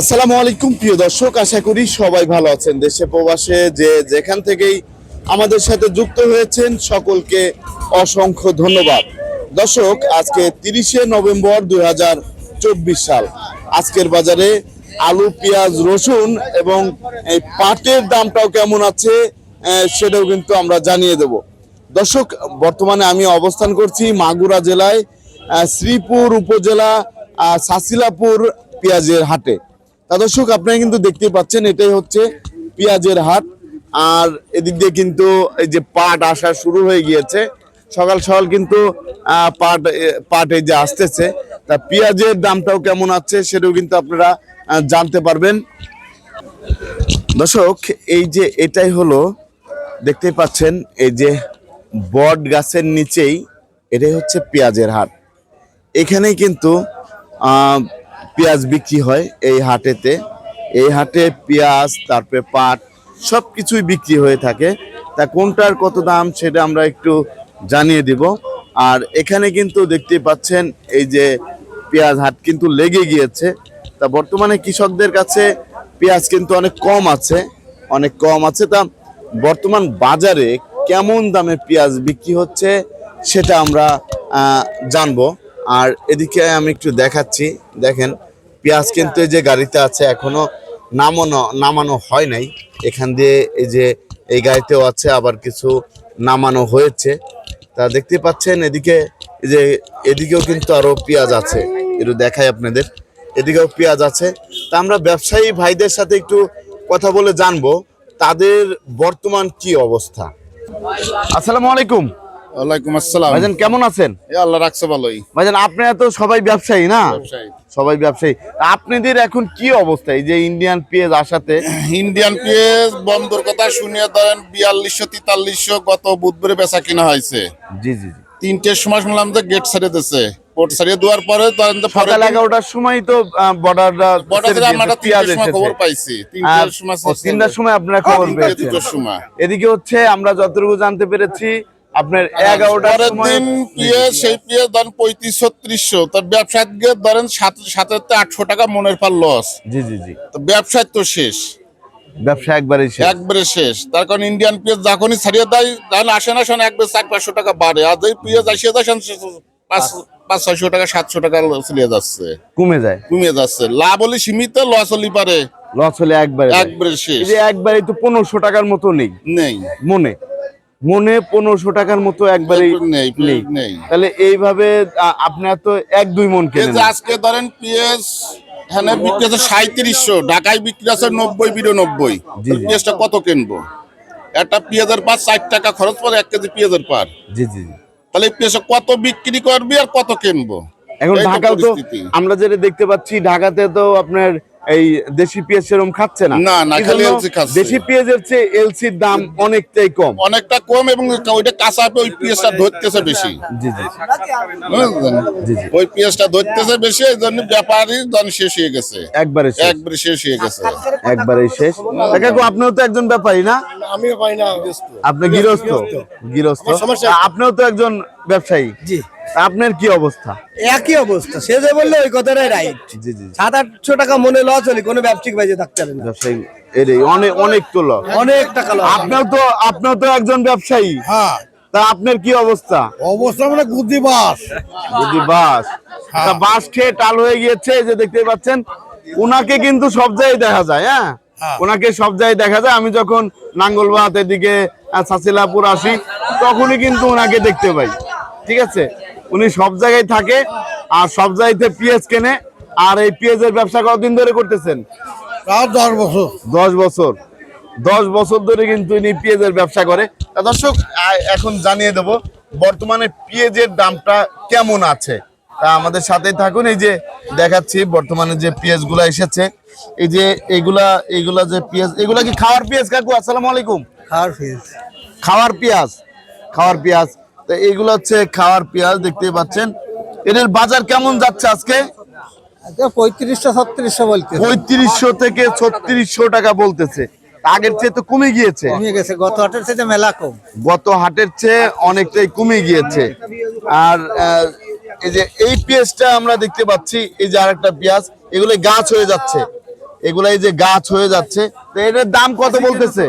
আসসালামু আলাইকুম, প্রিয় দর্শক, আশা করি সবাই ভালো আছেন। দেশে প্রবাসে যে যেখান থেকেই আমাদের সাথে যুক্ত হয়েছেন, সকলকে অসংখ্য ধন্যবাদ। দর্শক, আজকে তিরিশে নভেম্বর দু হাজার চব্বিশ সাল। আজকের বাজারে আলু, পেঁয়াজ, রসুন এবং এই পাটের দামটাও কেমন আছে সেটাও কিন্তু আমরা জানিয়ে দেব। দর্শক, বর্তমানে আমি অবস্থান করছি মাগুরা জেলায় শ্রীপুর উপজেলা সাসিলাপুর পেঁয়াজের হাটে। তা দর্শক, আপনারা কিন্তু দেখতে পাচ্ছেন, এটাই হচ্ছে পেঁয়াজের হাট। আর এদিক দিয়ে কিন্তু এই যে পাট আসা শুরু হয়ে গিয়েছে। সকাল সকাল কিন্তু পাট পাট এই যে আসতেছে। তা পেঁয়াজের দামটাও কেমন আছে সেটাও কিন্তু আপনারা জানতে পারবেন। দর্শক, এই যে এটাই হলো, দেখতেই পাচ্ছেন, এই যে বট গাছের নিচেই এটাই হচ্ছে পেঁয়াজের হাট। এখানেই কিন্তু পেঁয়াজ বিক্রি হয় এই হাটেতে। এই হাটে পেঁয়াজ, তারপরে পাট সব কিছুই বিক্রি হয়ে থাকে। তা কোনটার কত দাম সেটা আমরা একটু জানিয়ে দিব। আর এখানে কিন্তু দেখতে পাচ্ছেন এই যে পেঁয়াজ হাট কিন্তু লেগে গিয়েছে। তা বর্তমানে কৃষকদের কাছে পেঁয়াজ কিন্তু অনেক কম আছে, অনেক কম আছে। তা বর্তমান বাজারে কেমন দামে পেঁয়াজ বিক্রি হচ্ছে সেটা আমরা জানব। আর এদিকে আমি একটু দেখাচ্ছি, দেখেন, পেঁয়াজ কিন্তু এই যে গাড়িতে আছে, এখনও নামানো নামানো হয় নাই। এখান দিয়ে এই যে এই গাড়িতেও আছে, আবার কিছু নামানো হয়েছে। তা দেখতে পাচ্ছেন, এদিকে যে, এদিকেও কিন্তু আরও পেঁয়াজ আছে। একটু দেখাই আপনাদের। এদিকেও পেঁয়াজ আছে। তা আমরা ব্যবসায়ী ভাইদের সাথে একটু কথা বলে জানব, তাদের বর্তমান কি অবস্থা? আসসালামু আলাইকুম। ওয়ালাইকুম আসসালাম। ভাইজান কেমন আছেন? আল্লাহ রাখছে ভালোই। ভাইজান আপনারা তো সবাই ব্যবসায়ী না? সবাই ব্যবসায়ী। আপনাদের এখন কি অবস্থা? এই যে ইন্ডিয়ান পেঁয়াজ আসাতে? ইন্ডিয়ান পেঁয়াজ বন্ধর কথা শুনিয়ে ধরেন বিয়াল্লিশশো তেতাল্লিশশো গত বুধবারে বেচা কিনা হয়েছে। জি জি জি। তিনটের সময় শুনলাম যে গেট ছাড়িয়ে দিচ্ছে পোর্ট ছাড়িয়ে দেওয়ার পরে ধরেন যে সকাল এগারোটার সময় তো বর্ডারটা বড় আমরা তিনটের সময় খবর পাইছি। তিনটের সময় তিনটার সময় আপনারা খবর পেয়েছেন। এদিকে হচ্ছে আমরা যতটুকু জানতে পেরেছি আপনার এগারোটার দিন পেঁয়াজ সেই পেঁয়াজ ধরেন পঁয়ত্রিশ ছত্রিশশো তার ব্যবসায় ধরেন সাত সাতের আটশো টাকা মনের পার লস জি জি জি। তো ব্যবসায় তো শেষ। ব্যবসা একবারই শেষ। একবারে শেষ। তার কারণ ইন্ডিয়ান পেঁয়াজ যখনই ছাড়িয়ে দেয় তাহলে আসে না শোনা একবার চার পাঁচশো টাকা বাড়ে। আর যেই পেঁয়াজ আসিয়ে দেয় পাঁচ পাঁচ ছয়শো টাকা সাতশো টাকা চলে যাচ্ছে। কমে যায়। কমে যাচ্ছে। লাভ হলে সীমিত লস হলে পারে। লস হলে একবারে একবারে শেষ। যে তো পনেরোশো টাকার মতো নেই। নেই। মনে। মনে পনেরোশো টাকার মতো একবারে নেই তাহলে এইভাবে আপনার তো এক দুই মন যে আজকে ধরেন পিএস এখানে বিক্রি আছে সাঁত্রিশশো ঢাকায় বিক্রি আছে নব্বই বিরানব্বই। পেঁয়াজটা কত কিনবো? একটা পেঁয়াজের পার ষাট টাকা খরচ পড়ে এক কেজি পেঁয়াজের পার। জি জি। তাহলে এই পেঁয়াজ কত বিক্রি করবি আর কত কিনবো? এখন ঢাকাও তো আমরা যেটা দেখতে পাচ্ছি ঢাকাতে তো আপনার এই দেশি পেঁয়াজ সেরকম খাচ্ছে না। না, না, খালি LC খাচ্ছে। দেশি পেঁয়াজের চেয়ে এলসির দাম অনেকটাই কম। অনেকটা কম এবং ওইটা কাঁচা ওই পেঁয়াজটা ধরতেছে বেশি। জি জি জি, জি। ওই পেঁয়াজটা ধরতেছে বেশি এই জন্য ব্যাপারই জন শেষ হয়ে গেছে। একবারে শেষ। একবারে শেষ হয়ে গেছে। একবারে শেষ। তা কাকু আপনিও তো একজন ব্যাপারী না? আমিও পাই না আপনি গৃহস্থ? গৃহস্থ। আপনিও তো একজন ব্যবসায়ী? জি। আপনার কি অবস্থা? একই অবস্থা। সে যে বলল ওই কথাটাই রাইট জি জি সাত আটশো টাকা মনে লস হলে কোনো ব্যবসায়িক বাজে থাকতে পারে না। ব্যবসায়ী অনেক অনেক তো লস। অনেক টাকা লস। আপনার তো আপনার তো একজন ব্যবসায়ী। হ্যাঁ। তা আপনার কি অবস্থা? অবস্থা মানে গুদি বাস। যদি বাস। তা বাস খেয়ে টাল হয়ে গিয়েছে যে দেখতে পাচ্ছেন। ওনাকে কিন্তু সব জায়গায় দেখা যায় হ্যাঁ? ওনাকে সব জায়গায় দেখা যায়। আমি যখন নাঙ্গলবাদ এদিকে সাসিলাপুর আসি তখনই কিন্তু ওনাকে দেখতে পাই। ঠিক আছে? উনি সব জায়গায় থাকে আর সব জায়গাতে পেঁয়াজ কেনে আর এই পেঁয়াজের ব্যবসা কতদিন ধরে করতেছেন? তার দশ বছর। দশ বছর। দশ বছর ধরে কিন্তু ইনি পেঁয়াজের ব্যবসা করে। দর্শক এখন জানিয়ে দেব বর্তমানে পেঁয়াজের দামটা কেমন আছে? তা আমাদের সাথেই থাকুন। এই যে দেখাচ্ছি বর্তমানে যে পেঁয়াজগুলা এসেছে এই যে এগুলা এগুলা যে পেঁয়াজ এগুলা কি খাওয়ার পেঁয়াজ কাকু? আসসালামু আলাইকুম। খাওয়ার ফিস খাওয়ার পেঁয়াজ। খাওয়ার পেঁয়াজ। তো এইগুলো হচ্ছে খাওয়ার পেঁয়াজ দেখতে পাচ্ছেন। এদের বাজার কেমন যাচ্ছে আজকে? পঁয়ত্রিশশো ছত্রিশশো বলতে পঁয়ত্রিশশো থেকে ছত্রিশশো টাকা বলতেছে। আগের চেয়ে তো কমে গিয়েছে। কমে গেছে। গত হাটের সাথে মেলা কম। গত হাটের চেয়ে অনেকটাই কমে গিয়েছে। আর আহ, এই যে এই পেঁয়াজটা আমরা দেখতে পাচ্ছি এই যে আরেকটা পেঁয়াজ এগুলো গাছ হয়ে যাচ্ছে। এগুলো এই যে গাছ হয়ে যাচ্ছে। তো এটার দাম কত বলতেছে?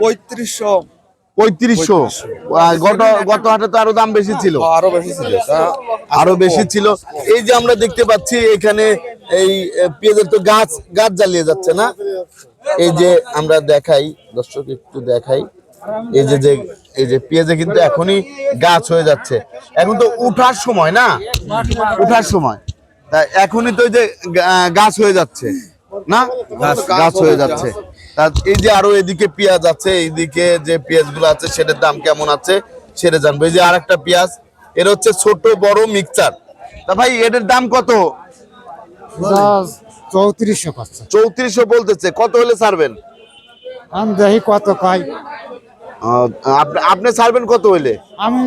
পঁয়ত্রিশশো। পঁয়ত্রিশশো। গত গত হাটে তো আরও দাম বেশি ছিল। আরও বেশি ছিল। আরও বেশি ছিল। এই যে আমরা দেখতে পাচ্ছি এখানে এই পেঁয়াজের তো গাছ গাছ জ্বালিয়ে যাচ্ছে না? এই যে আমরা দেখাই দর্শক একটু দেখাই। এই যে যে এই যে পেঁয়াজে কিন্তু এখনই গাছ হয়ে যাচ্ছে। এখন তো উঠার সময় না? উঠার সময়। তা এখনই তো এই যে গাছ হয়ে যাচ্ছে। না? গাছ হয়ে যাচ্ছে। এই যে আরও এদিকে পেঁয়াজ আছে এইদিকে যে পেঁয়াজগুলো আছে সেটার দাম কেমন আছে সেটা জানব। এই যে আর একটা পেঁয়াজ এর হচ্ছে ছোট বড় মিক্সচার তা ভাই এটার দাম কত? চৌত্রিশশো চৌত্রিশশো বলতেছে কত হলে ছাড়বেন? আমি দেখি কত কয় আপনি- আপনি ছাড়বেন কত হইলে? আমি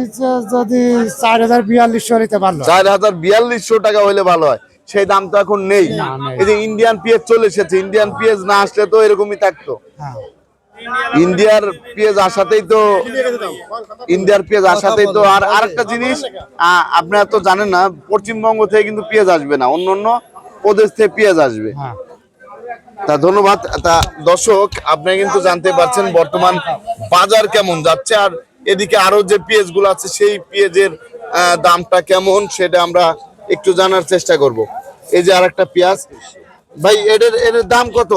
যদি চার হাজার বিয়াল্লিশশো নিতে পারল চার হাজার বিয়াল্লিশশো টাকা হইলে ভালো হয়। সেই দাম তো এখন নেই। এই যে ইন্ডিয়ান পেঁয়াজ চলে এসেছে ইন্ডিয়ান পেঁয়াজ না আসলে তো এরকমই থাকতো। ইন্ডিয়ার পেঁয়াজ আসাতেই তো ইন্ডিয়ার পেঁয়াজ আসাতেই তো আর আরেকটা জিনিস আপনারা তো জানেন না পশ্চিমবঙ্গ থেকে কিন্তু পেঁয়াজ আসবে না অন্য অন্য প্রদেশ থেকে পেঁয়াজ আসবে। হ্যাঁ। তা ধন্যবাদ। তা দর্শক আপনি কিন্তু জানতে পারছেন বর্তমান বাজার কেমন যাচ্ছে আর এদিকে আরও যে পেঁয়াজগুলো আছে সেই পেঁয়াজের দামটা কেমন সেটা আমরা একটু জানার চেষ্টা করব। এই যে আরেকটা পেঁয়াজ। ভাই এদের এর দাম কত?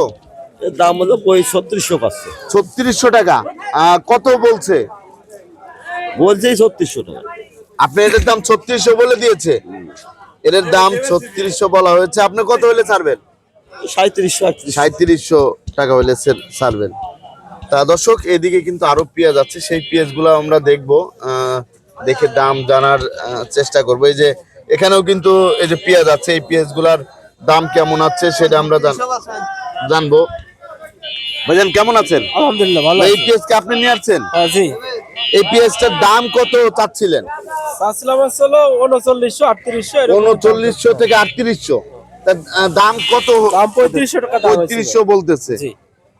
এর দাম হলো ছত্রিশশো পাঁচশো ছত্রিশশো টাকা। কত বলছে? বলছেই ছত্রিশশো টাকা। আপনি এদের দাম ছত্রিশশো বলে দিয়েছে। এদের দাম ছত্রিশশো বলা হয়েছে। আপনি কত হলে ছাড়বেন? সাঁত্রিশশো সাঁত্রিশশো টাকা হলে ছাড়বেন। তা দর্শক এদিকে কিন্তু আরও পেঁয়াজ আছে। সেই পেঁয়াজগুলো আমরা দেখব। দেখে দাম জানার চেষ্টা করব। এই যে এখানেও কিন্তু এই যে পেঁয়াজ আছে এই পেঁয়াজগুলার দাম কেমন আছে সেটা আমরা জানব। ভাইজান কেমন আছেন? আলহামদুলিল্লাহ ভালো এই পেঁয়াজকে আপনি নিয়ে আসছেন? জি। এই পেঁয়াজটার দাম কত চাচ্ছিলেন? উনচল্লিশশো থেকে আটত্রিশশো। দাম কত পঁয়ত্রিশশো টাকা পঁয়ত্রিশশো বলতেছে। জি।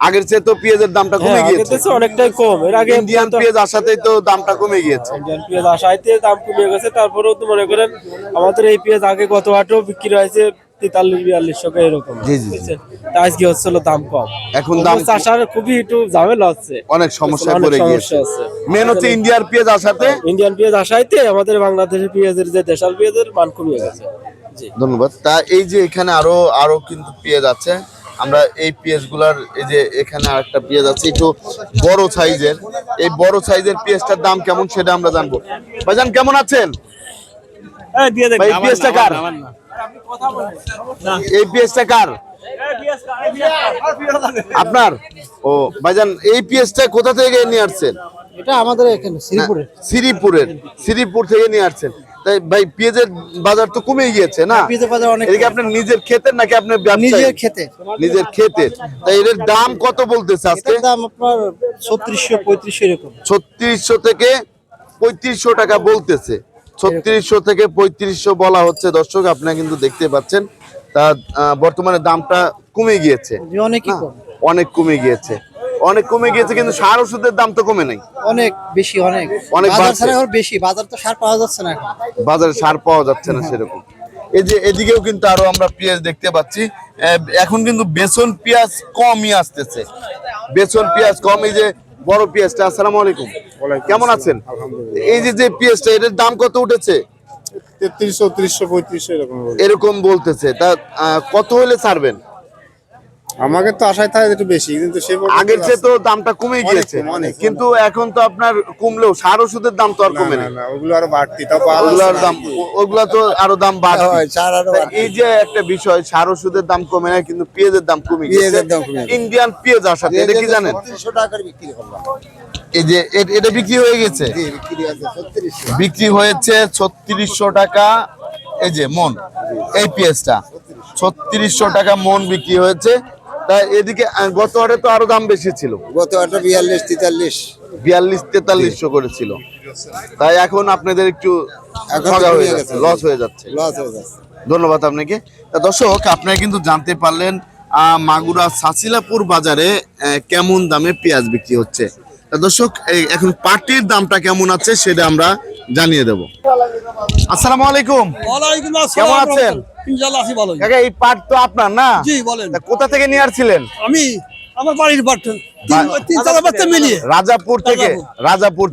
আগের চেয়ে তো পেঁয়াজের দামটা কমে হ্যাঁ, গিয়েছে। অনেকটাই কম। এর আগে ইন্ডিয়ান পেঁয়াজ আসাতেই তো দামটা কমে গিয়েছে। ইন্ডিয়ান পেঁয়াজ আসাইতে দাম কমে গেছে। তারপরেও তো মনে করেন আমাদের এই পেঁয়াজ আগে গত হাটেও বিক্রি হয়েছে তেতাল্লিশ বিয়াল্লিশশো এরকম। জি, জি, জি। বুঝছেন? তা আজকে হচ্ছিল দাম কম। এখন দাম খুবই একটু ঝামেলা হচ্ছে। অনেক পড়ে সমস্যা গিয়েছে। মেন হচ্ছে ইন্ডিয়ার পেঁয়াজ আসাতে। ইন্ডিয়ান পেঁয়াজ আসাইতে আমাদের বাংলাদেশের পেঁয়াজের যে দেশাল পেঁয়াজের মান কমে গেছে। ধন্যবাদ। তা এই যে এখানে আরও আরও কিন্তু পেঁয়াজ আছে। আমরা এই পেঁয়াজগুলার এই যে এখানে আরেকটা পেঁয়াজ আছে একটু বড় সাইজের। এই বড় সাইজের পেঁয়াজটার দাম কেমন সেটা আমরা জানব। ভাইজান কেমন আছেন? ভাই এই পেঁয়াজটা কার? এই পেঁয়াজটা কার? আপনার? ও ভাইজান এই পেঁয়াজটা কোথা থেকে নিয়ে আসছেন? এটা আমাদের এখানে শ্রীপুরে শ্রীপুরের শ্রীপুর থেকে নিয়ে আসছেন। তাই ভাই পেঁয়াজের বাজার তো কমে গিয়েছে না? পেঁয়াজের বাজার অনেক এদিকে আপনার নিজের ক্ষেতের নাকি আপনার নিজের খেতে নিজের ক্ষেতের। তাই এর দাম কত বলতেছে আজকে? দাম আপনার ছত্রিশশো পঁয়ত্রিশশো এরকম। ছত্রিশশো থেকে পঁয়ত্রিশশো টাকা বলতেছে। ছত্রিশশো থেকে পঁয়ত্রিশশো বলা হচ্ছে। দর্শক আপনারা কিন্তু দেখতে পাচ্ছেন তা বর্তমানে দামটা কমে গিয়েছে। যে অনেকই না? কম। অনেক কমে গিয়েছে। অনেক কমে গিয়েছে কিন্তু সার ওষুধের দাম তো কমে নাই। অনেক বেশি অনেক। অনেক বাজার বাড়ছে। ছাড়া এখন বেশি বাজার তো সার পাওয়া যাচ্ছে না এখন। বাজারে সার পাওয়া যাচ্ছে না সেরকম। এই যে এদিকেও কিন্তু আরও আমরা পেঁয়াজ দেখতে পাচ্ছি। আহ, এখন কিন্তু বেসন পেঁয়াজ কমই আসতেছে। বেসন পেঁয়াজ কম এই যে বড় পেঁয়াজটা আসসালামু আলাইকুম। কেমন আছেন? এই যে যে পেঁয়াজটা এটার দাম কত উঠেছে? তেত্রিশ চৌত্রিশশো পঁয়ত্রিশশো এরকম এরকম বলতেছে। তা আহ, কত হলে ছাড়বেন? আমাকে তো আশায় থাকে একটু বেশি কিন্তু সে আগের চেয়ে তো দামটা কমে গিয়েছে। অনেক কিন্তু এখন তো আপনার কমলেও সার ওষুধের দাম তো আর কমে না, ওগুলো আরও বাড়তি ওগুলার। দাম ওগুলা তো আরও দাম বাড়বে সার আরও বাড়তি। এই যে একটা বিষয় সার ওষুধের দাম কমে না কিন্তু পেঁয়াজের দাম কমে গেছে পেঁয়াজের দাম কমে গেছে। ইন্ডিয়ান পেঁয়াজ আসাতে এটা কি জানেন? এই যে এটা বিক্রি হয়ে গেছে? বিক্রি হয়েছে ছত্রিশশো। টাকা এই যে মন এই পেঁয়াজটা। ছত্রিশশো টাকা মন বিক্রি হয়েছে তা এদিকে গত হাটে তো আরও দাম বেশি ছিল। গত একটা বিয়াল্লিশ তেতাল্লিশ। বিয়াল্লিশ তেতাল্লিশশো করেছিল তাই এখন আপনাদের একটু হয়ে লস হয়ে যাচ্ছে। লস হয়ে যাচ্ছে। ধন্যবাদ আপনাকে। তা দর্শক আপনারা কিন্তু জানতে পারলেন আহ, মাগুরা সাসিলাপুর বাজারে কেমন দামে পেঁয়াজ বিক্রি হচ্ছে। তা দর্শক এখন পাটির দামটা কেমন আছে সেটা আমরা জানিয়ে দেব। আসসালামু আলাইকুম। ওয়ালাইকুম কেমন আছেন? ইনশাআল্লাহ আছি ভালো কাকা এই পাট তো আপনার না? জি বলেন। কোথা থেকে নিয়ে আসছিলেন? আমি আমার বাড়ির বাচ্চা মিলিয়ে। রাজাপুর থেকে রাজাপুর।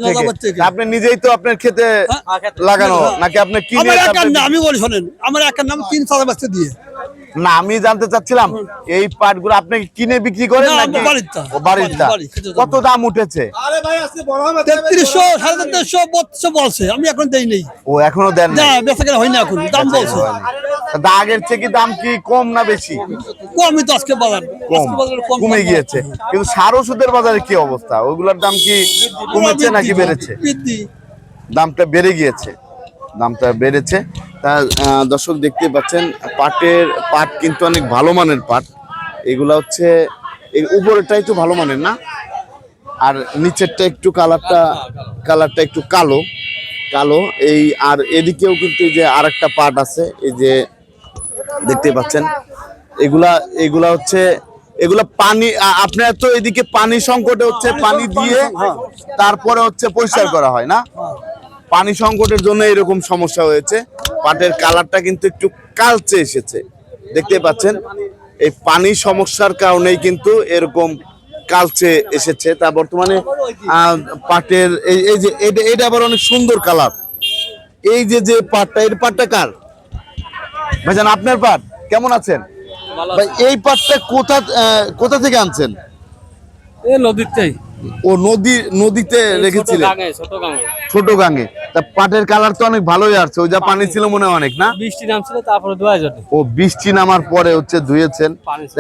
থেকে। আপনি নিজেই তো আপনার খেতে হ্যাঁ। লাগানো হ্যাঁ। নাকি আপনি কিনে একার আমি বলি শোনেন আমার একার নাম তিন চার বাচ্চা দিয়ে। না আমি জানতে চাচ্ছিলাম এই পাটগুলো আপনি কিনে বিক্রি করেন নাকি? কত দাম উঠেছে? তেত্রিশশো সাড়ে তেত্রিশশো বত্রিশশো বলছে। আমি এখন দেই নেই। ও এখনও দেন না না হয় না এখন। দাম বলছে। আগের থেকে দাম কি কম না বেশি? কমই তো আজকে বাজার। কম। আজকে বাজারে কম কমে গিয়েছে। কিন্তু সার ওষুধের বাজারে কি অবস্থা? ওগুলোর দাম কি কমেছে নাকি বেড়েছে? দামটা বেড়ে গিয়েছে। দামটা বেড়েছে। তা দর্শক দেখতে পাচ্ছেন পাটের পাট কিন্তু অনেক ভালো মানের পাট। এগুলা হচ্ছে এই উপরেরটা একটু ভালো মানের না? আর নিচেরটা একটু কালারটা কালারটা একটু কালো কালো। এই আর এদিকেও কিন্তু যে আরেকটা পাট আছে এই যে দেখতে পাচ্ছেন। এগুলা এগুলা হচ্ছে এগুলা পানি আপনার তো এদিকে পানি সংকটে হচ্ছে পানি দিয়ে তারপরে হচ্ছে পরিষ্কার করা হয় না? পানি সংকটের জন্য এরকম সমস্যা হয়েছে। পাটের কালারটা কিন্তু একটু কালচে এসেছে। দেখতে পাচ্ছেন? এই পানি সমস্যার কারণেই কিন্তু এরকম কালচে এসেছে। তা বর্তমানে পাটের এই এই যে এটা এটা আবার অনেক সুন্দর কালার। এই যে যে পাটটা এর পাটটা কার? ভাইজান আপনার পাট? কেমন আছেন? ভাই এই পাটটা কোথা কোথা থেকে আনছেন? এই নদীরটাই ও নদী নদীতে রেখেছিলেন ছোট গাঙে তা পাটের কালার তো অনেক ভালোই আসছে ওই যা পানি ছিল মনে হয় অনেক না? বৃষ্টি নামছিল তারপরে যাবে ও বৃষ্টি নামার পরে হচ্ছে ধুয়েছেন।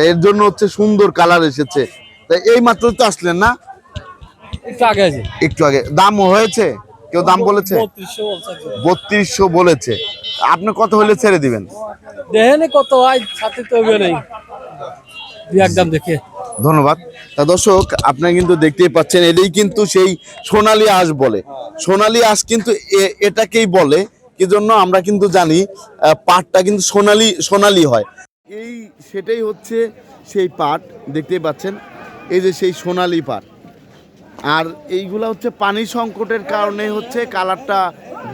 এর জন্য হচ্ছে সুন্দর কালার এসেছে। তা এই মাত্র তো আসলেন না? একটু আগে একটু আগে। দাম হয়েছে? কেউ দাম বলেছে? বত্রিশশো বলছে আপনি কত হলে ছেড়ে দিবেন? দেখেন কত হয় সাথে তো নেই। একদম দেখে। ধন্যবাদ। তা দর্শক, আপনারা কিন্তু দেখতেই পাচ্ছেন এটাই কিন্তু সেই সোনালি আঁশ বলে। সোনালি আঁশ কিন্তু এটাকেই বলে কি জন্য আমরা কিন্তু জানি পাটটা কিন্তু সোনালি সোনালি হয়। এই সেটাই হচ্ছে সেই পাট, দেখতেই পাচ্ছেন, এই যে সেই সোনালি পাট। আর এইগুলা হচ্ছে পানি সংকটের কারণে হচ্ছে কালারটা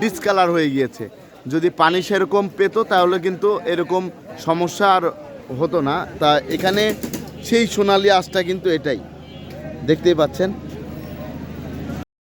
ডিসকালার হয়ে গিয়েছে। যদি পানি সেরকম পেতো, তাহলে কিন্তু এরকম সমস্যা আর হতো না। তা এখানে সেই সোনালি আঁশটা কিন্তু এটাই। দেখতেই পাচ্ছেন।